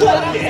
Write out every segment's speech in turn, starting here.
过 了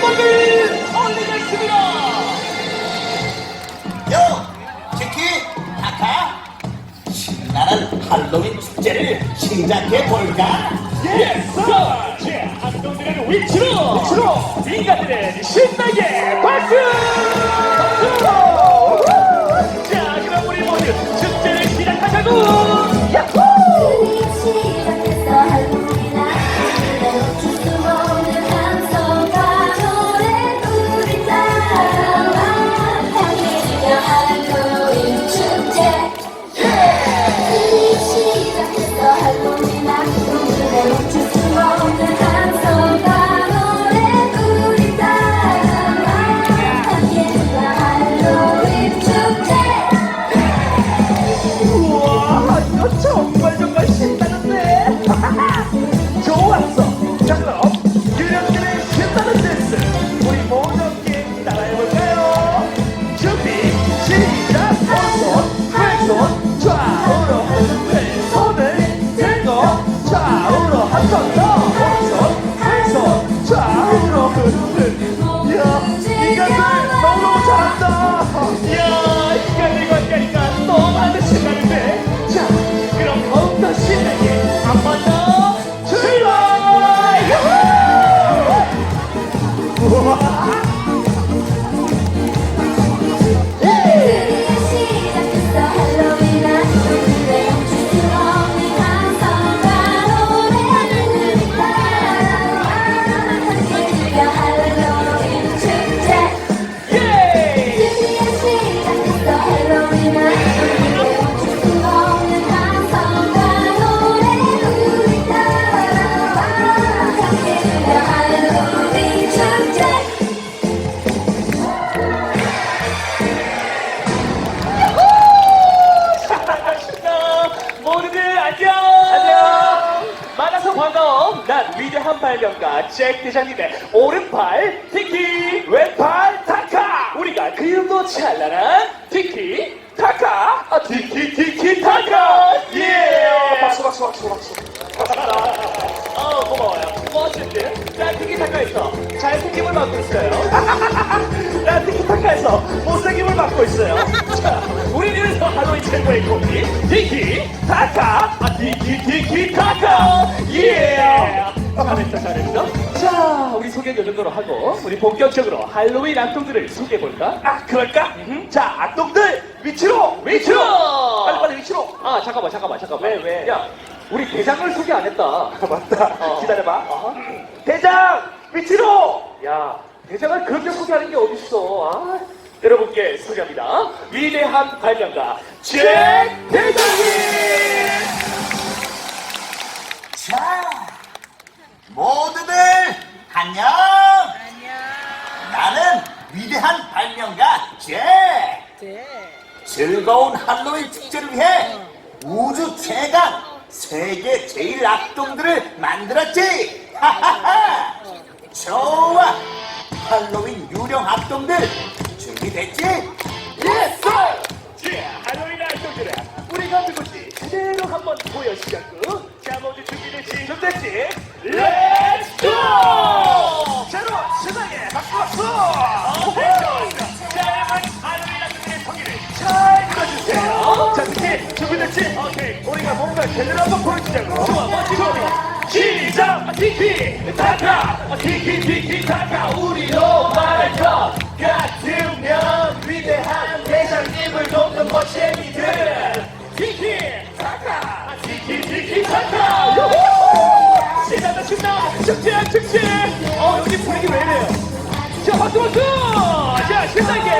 물고기 올리겠습니다. 요, 치키, 타카, 신나는 할로윈 축제를 시작해 볼까? 예스! 제 한동들의 위치로 위치로 인간들은 신나게 박수! 박수! 자, 그럼 우리 모두 축제를 시작하자고! 그림도 찬란한 티키 타카. 아, 티키 티키 타카! 예! 박수 박수 박수 박수. 아 고마워요. 멋진데 나 티키 타카에서 잘생김을 맡고 있어요. 나 티키 타카에서 못생김을 맡고 있어요 자 우리 이래서 하노이 최고의 코미 티키 타카. 아 티키 티키 타카. 예. 잘했어 잘했어. 자 우리 소개 요 정도로 하고 우리 본격적으로 할로윈 악동들을 소개해볼까? 아 그럴까? 자 악동들 위치로 위치로. 빨리 빨리 위치로. 아 잠깐만 잠깐만 잠깐만. 왜 왜? 야 우리 대장을 소개 안 했다. 맞다. 어. 기다려봐. 대장 위치로! 야 대장을 그렇게 소개하는 게 어딨어. 아, 여러분께 소개합니다 위대한 발명가 잭 대장님 자, 모두들 안녕. 나는 위대한 발명가 잭. 즐거운 할로윈 축제를 위해 우주 최강 세계 제일 악동들을 만들었지. 하하하. 좋아. 할로윈 유령 악동들 준비됐지? 예스! 자, 할로윈 아이돌들아, 우리가 누구지? 그대로 한번 보여주자고. 자, 모두 준비됐지? 준비됐지? 렛츠 고! 자, 그럼 신나게 박수 박수! 오케이. 자, 여러분, 할로윈 아이돌들의 성의를 잘 들어주세요. 자, 오케이, 준비됐지? 오케이, 우리가 뭔가 제대로 한번 보여주자고. 좋아, 멋지고. 시작! 티키 타카! 티키 티키 타카! 우리로 말할 것 같으 멋쟁이들! 티키 타카! 티키 티키 타카! 신난다 신나! 축제야 축제! 어 여기 분위기 왜 이래요? 자 박수 박수! 자 신나게!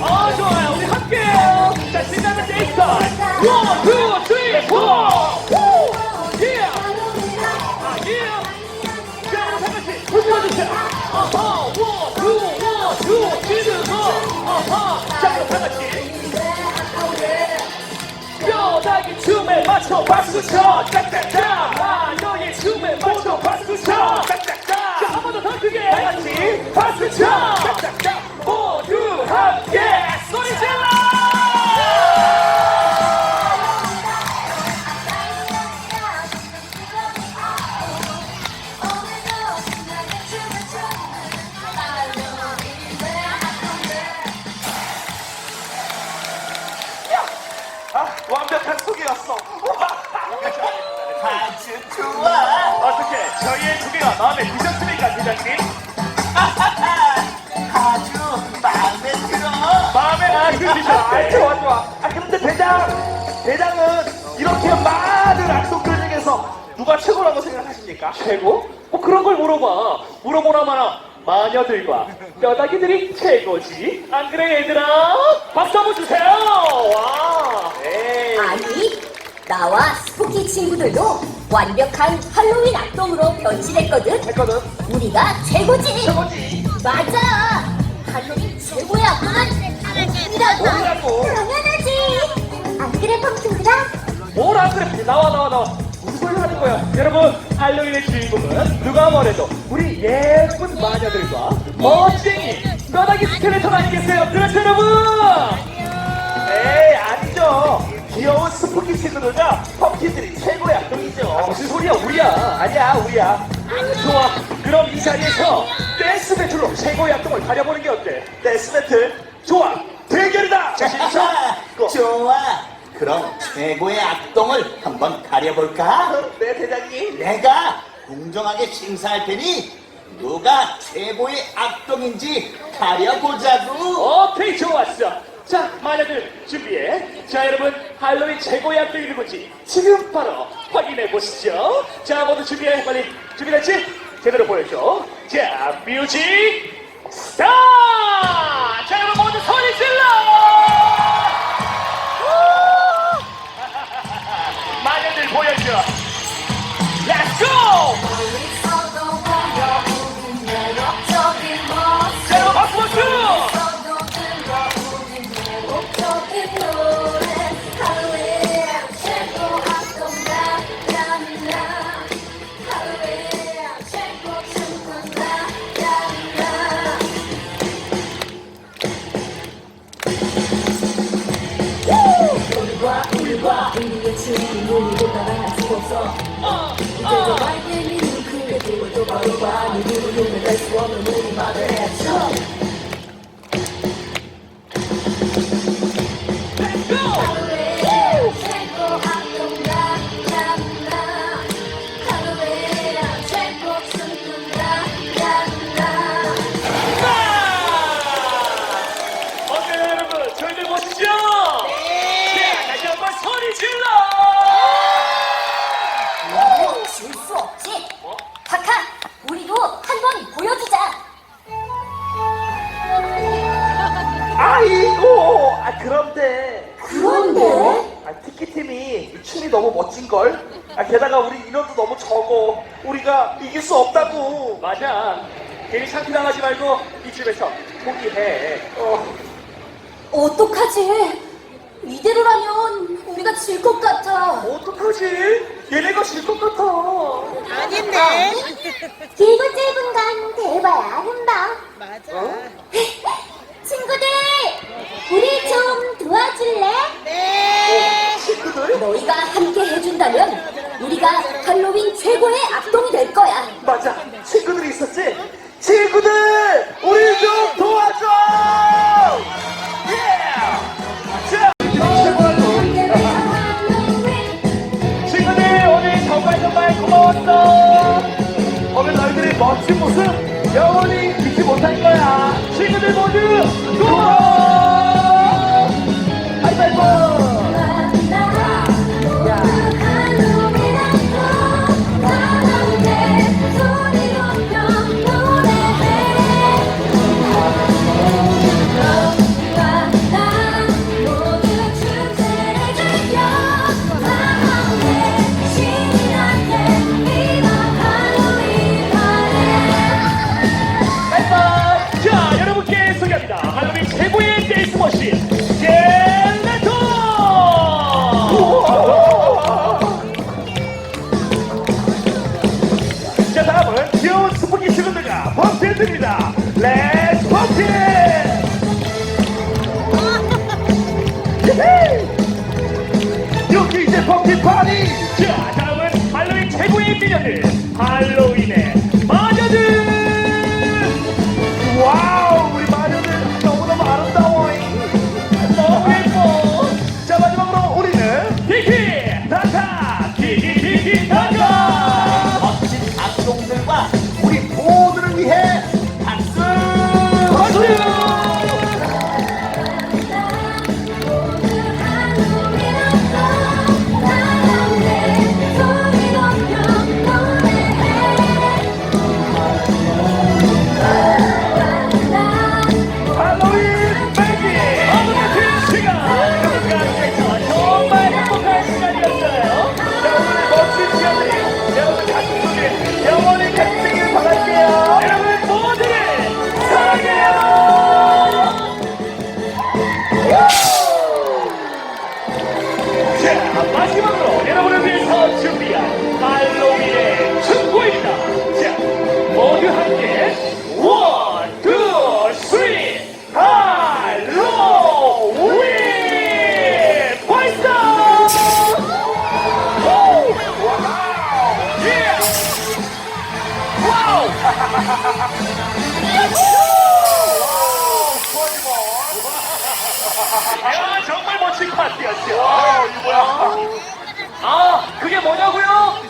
어 좋아요 우리 함께해요! 자 신나는 데이터! 원, 투, 춤에 맞춰 박수 쳐. 짝짝짝. 좋아. 어떻게 저희의 소개가 마음에 드셨습니까, 대장님? 아주 마음에 들어. 마음에 안 드시죠? 아, 좋아, 좋아. 아, 근데 대장, 대장은 이렇게 많은 악동들 중에서 누가 최고라고 생각하십니까? 최고? 뭐 그런 걸 물어봐. 물어보나 마나 마녀들과 뼈다귀들이 최고지. 안 그래, 얘들아? 박수 한번 주세요. 와. 에이. 아니, 나와 스포키 친구들도 완벽한 할로윈 악동으로 변신했거든. 했거든. 우리가 최고지. 최고지. 맞아. 할로윈 최고야. 이라고. 뭐라고? 당연하지. 안 그래, 펑킹들아? 뭐라 그래 나와 나와 나와 무슨 소리 하는 거야 여러분 할로윈의 주인공은 누가 뭐래도 우리 예쁜 마녀들과 멋쟁이 뼈다귀 스켈레톤 아니겠어요 그렇죠 여러분 에이 아니죠 귀여운 스푸키 친구들과 펌키들이 최고의 악동이죠 아, 무슨 소리야 우리야? 아니야 우리야. 좋아. 그럼 이 자리에서 댄스 배틀로 최고의 악동을 가려보는 게 어때? 댄스 배틀? 좋아. 대결이다! 자신 있어? 고. 좋아. 그럼 최고의 악동을 한번 가려볼까? 네 대장님. 내가 공정하게 심사할 테니 누가 최고의 악동인지 가려보자고. 오케이 좋았어 자 마녀들 준비해. 자 여러분 할로윈 최고의 악동이 누구지. 지금 바로 확인해 보시죠. 자 모두 준비해. 빨리 준비됐지? 제대로 보여줘. 자 뮤직 스타 자 여러분 모두 소리 질러! 우! 마녀들 보여줘. Let's go 아이고! 아 그런데 그런데? 아, 티키팀이 이 춤이 너무 멋진걸? 아, 게다가 우리 인원도 너무 적어. 우리가 이길 수 없다고. 맞아. 괜히 창피당하지 말고 이쯤에서 포기해. 어. 어떡하지? 이대로라면 우리가 질 것 같아. 어떡하지? 얘네가 질 것 같아. 아닌데. 길고 짧은 건 대봐야 아는다. 맞아. 우리 좀 도와줄래? 네. 친구들? 너희가 함께 해준다면 우리가 할로윈 최고의 악동이 될 거야. 맞아. 친구들이 있었지? 친구들! 우리 좀 도와줘! 예! 자, 친구들 오늘 정말 정말 고마웠어. 오늘 너희들의 멋진 모습 영원히 최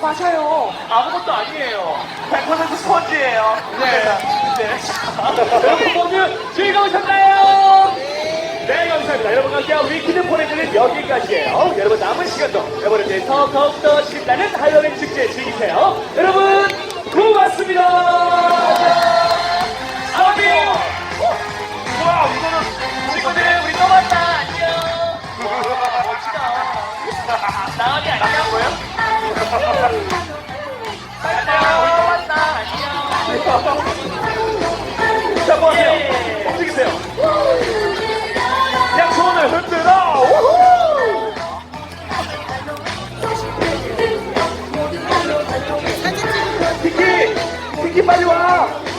맞아요. 아무것도 아니에요. 100% 스펀지예요. 네. 네. 여러분 모두 즐거우셨나요? 네, 감사합니다. 여러분과 함께한 위키드 포레드는 여기까지예요. 여러분 남은 시간도 여러분을 위해서 더욱더 신나는 할로윈 축제 즐기세요. 여러분, 고맙습니다. 아비! 와, 이거는 친구들 우리 또 만나. 안녕. 와, 멋지다. 나은이 안녕 뭐요? 자, 뭐하세요? 움직이세요. 양손을 흔들어. 우후! 피키, 피키 빨리 와.